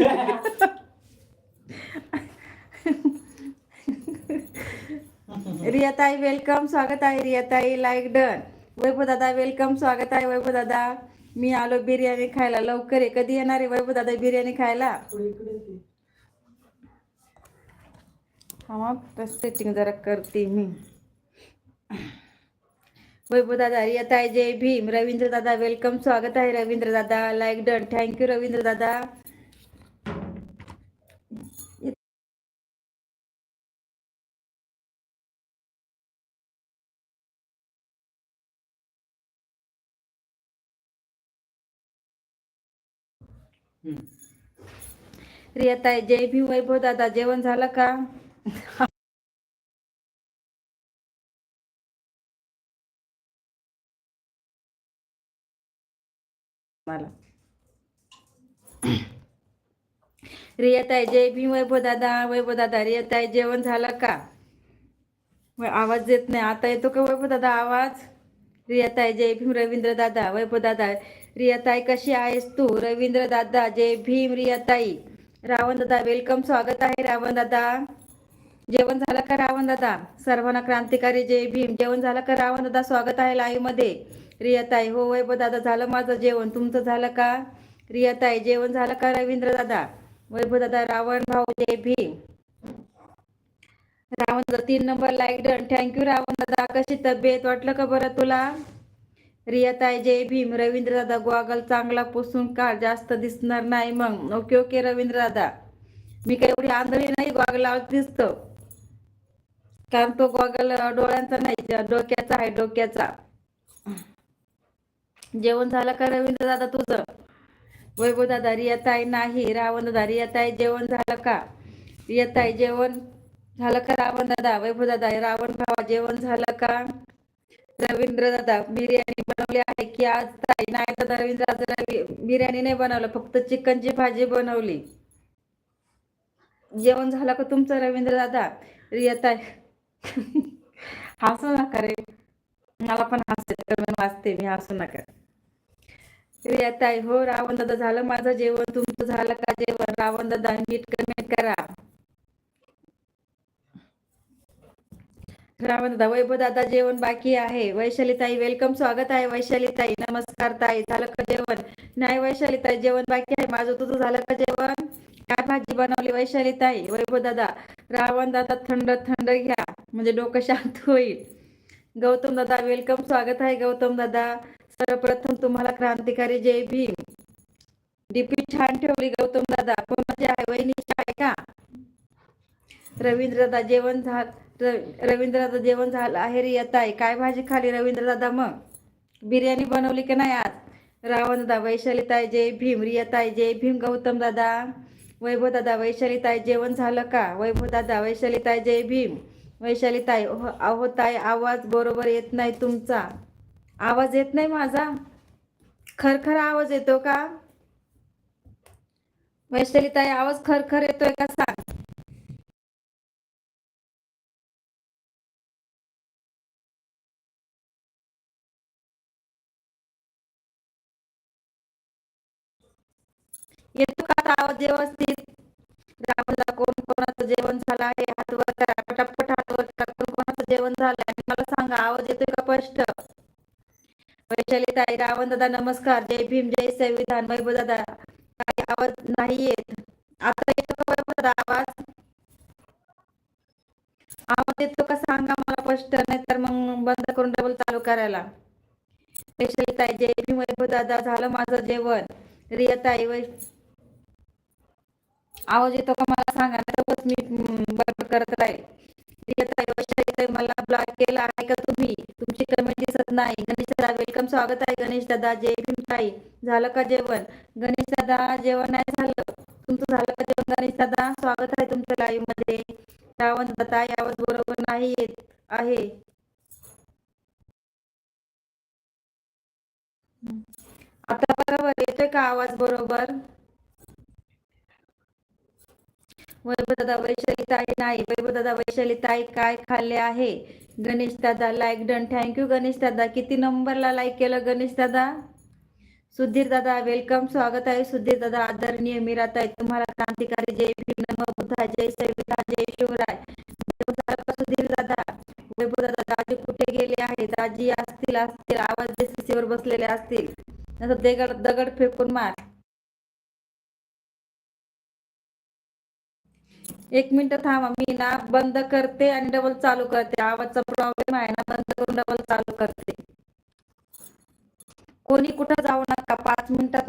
रियाताई welcome स्वागत आहे रियाताई. Like done वैभव दादा वेलकम स्वागत आहे वैभव दादा मी आलो बिर्याणी खायला. लवकर आहे. कधी येणार आहे वैभव दादा बिर्याणी खायला? हा सेटिंग जरा करते मी. वैभव दादा रियाताई जय भीम. रवींद्र दादा वेलकम स्वागत आहे रवींद्र दादा लाईक डन थँक्यू रवींद्र दादा रियाताई जय भीम वैभव दादा जेवण झालं का? मला. रियाताई जय भीम वैभव दादा वैभव दादा रियाताई जेवण झालं का? आवाज येत नाही. आता येतो का वैभव दादा आवाज? रियाताई जय भीम रवींद्र दादा वैभव दादा रियाताई कशी आहेस तू? रवींद्र दादा जय भीम रियाताई. रावण दादा वेलकम स्वागत आहे रावण दादा. जेवण झालं का रावण दादा? सर्वांना क्रांतिकारी जय भीम. जेवण झालं का रावण दादा? स्वागत आहे लाईव्हमध्ये. रियाताई हो वैभव दादा झालं माझं जेवण. तुमचं झालं का? रियाताई जेवण झालं का रवींद्र दादा? वैभव दादा रावण भाऊ जय भीम. रावण दादा तीन number like done thank you Ravan दादा. कशी तब्येत? वाटलं का बरं तुला? रियाताई जय भीम. रवींद्र दादा ग्वागल चांगला पुसून काढ जास्त दिसणार नाही मग. ओके ओके रवींद्र दादा मी काही एवढी आंधळी नाही गॉगल दिसतो. कारण तो गॉगल डोळ्यांचा नाही डोक्याचा आहे डोक्याचा. जेवण झालं का रवींद्र दादा तुझं? वैभव दादा रियाताई नाही. रावण दादा रियाताई जेवण झालं का? रियाताई जेवण झालं का रावण दादा वैभव दादा रावण भावा जेवण झालं का? रवींद्र दादा बिर्याणी बनवली आहे की आज ताई? नाही दादा रवींद्र बिर्याणी नाही बनवलं फक्त चिकनची भाजी बनवली. जेवण झालं का तुमचं रवींद्र दादा रियाताई हसू नका रे. मला पण हसायचं वाचते मी हसू नका. रियाताई हो रावण दादा झालं माझं जेवण. तुमचं झालं का जेवण? रावण दादा नीट कमेंट करा. रावण दादा वैभव दादा जेवण बाकी आहे. वैशाली ताई वेलकम स्वागत आहे वैशाली ताई नमस्कार ताई झालं का जेवण? नाही वैशाली ताई जेवण बाकी आहे. माझं तुझं झालं का जेवण? काय भाजी बनवली वैशाली ताई वैभव दादा रावण दादा थंड थंड घ्या. म्हणजे डोकं शांत होईल. गौतम दादा वेलकम स्वागत आहे गौतम दादा. सर्वप्रथम तुम्हाला क्रांतिकारी जय भीम. डीपी छान ठेवली गौतम दादा. कोणाची आहे? वहिनीची आहे का? रवींद्रदा जेवण झालं रवींद्र रवींद्रदा जेवण झालं. आहे रे येत आहे काय भाजी खाली रवींद्र दादा मग? बिर्याणी बनवली की नाही आज? रावणदादा वैशालीताय वैशाली जय भीम. रियताय जय भीम. गौतम दादा वैभव दादा वैशाली जेवण झालं का? वैभव दादा वैशाली जय भीम. वैशाली ताई अहो ताई आवाज बरोबर येत नाही तुमचा. आवाज येत नाही माझा? खरखर आवाज येतो का? वैशाली ताई आवाज खरखर येतोय का? येतो का आता व्यवस्थित? रावणला कोण कोणाचं जेवण झालं आहे? हातवर करा पटापट हातवर करा. कोण कोणाचं जेवण झालं आणि मला सांगा आवाज येतोय का स्पष्ट? वैशाली ताई रावण दादा नमस्कार. जय भीम जय संविधान. वैभव दादा काही आवाज नाही येत. आता येतो का वैभव दादा आवाज? आवाज येतो का सांगा मला स्पष्ट? नाही तर मग बंद करून डबल चालू करायला. वैशाली ताई जय भीम वैभव दादा झालं माझं जेवण. रिया ताई वै आवाज येतो का मला सांगा? नाही मी बरोबर करत राहील. मला ब्लॉक केला. आहे का तुम्ही. तुमची कमेंट म्हणजे दिसत नाही. गणेश दादा वेलकम स्वागत आहे. गणेश दादा जय भीमताई झालं का जेवण? गणेश दादा जेवण नाही झालं. तुमचं झालं का जेवण गणेश दादा? स्वागत आहे तुमच्या लाईव्हमध्ये. रावण दादा आवाज बरोबर नाही येत आहे. आता बरोबर येतोय का आवाज बरोबर? वैभव दादा वैशाली ताई नाही. वैभवदादा वैशाली ताई काय खाल्ले आहे? गणेश दादा लाईक डन थँक्यू गणेश दादा. किती नंबरला लाईक केलं गणेश दादा? सुधीर दादा वेलकम स्वागत आहे सुधीर दादा. आदरणीय मीराताई तुम्हाला क्रांतिकारी जय भीम नम बुद्धा जय संविधान जय शिवराय. सुधीर दादा. वैभव दादा दाजी कुठे गेले आहेत? दाजी असतील असतील. आवाज देसीवर बसलेले असतील. नंतर दगड दगड फेकून मार. एक मिनिट थांबा मी ना बंद करते आणि डबल चालू करते. आवाजचा प्रॉब्लेम आहे ना बंद करून डबल चालू करते. कोणी कुठं जाऊ नका पाच मिनिटात